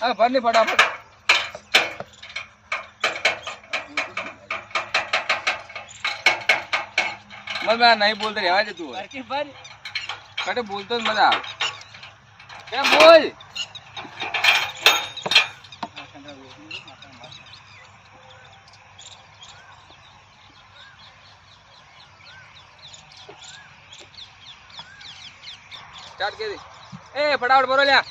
હા ભરની ફટાફટ. મજા મેં નહીં બોલતો રહેવા જતું હોય બોલતો જ મજા આવે. કેમ બોલ? સ્ટાર્ટ કરી એ, ફટાફટ ભરો લ્યા.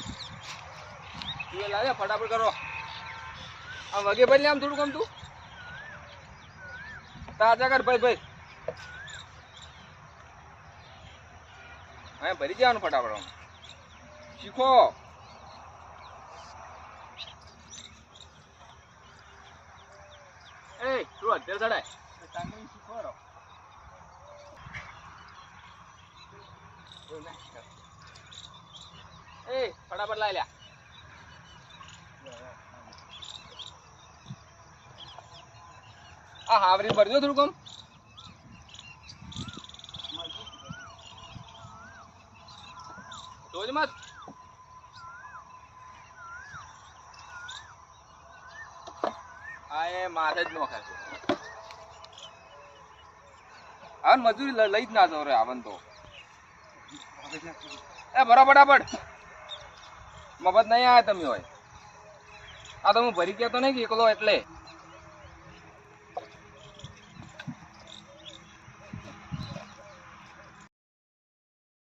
તું લાવે ફટાફટ કરો. આમ વગે ભાઈ લે આમ થોડું કમ તું. તાજા કર ભાઈ ભાઈ. હા ભરી જવાનું ફટાફટ આમ. શીખો. એ, તું અત્યારે ચડાય ટાંગણી શીખો રો એ, ફટાફટ લાવી લ્યા. આ હાવરી ભરજો થોડું કમ જોજ મત. આ એ માથે જ નોખે છે. આ મજૂરી લઈ જ ના જવું રે આવન તો. એ ભરો ફટાફટ મફત નહીં આવ્યા તમે હોય. આ તો હું ભરી કહેતો નહીં કે એકલો એટલે.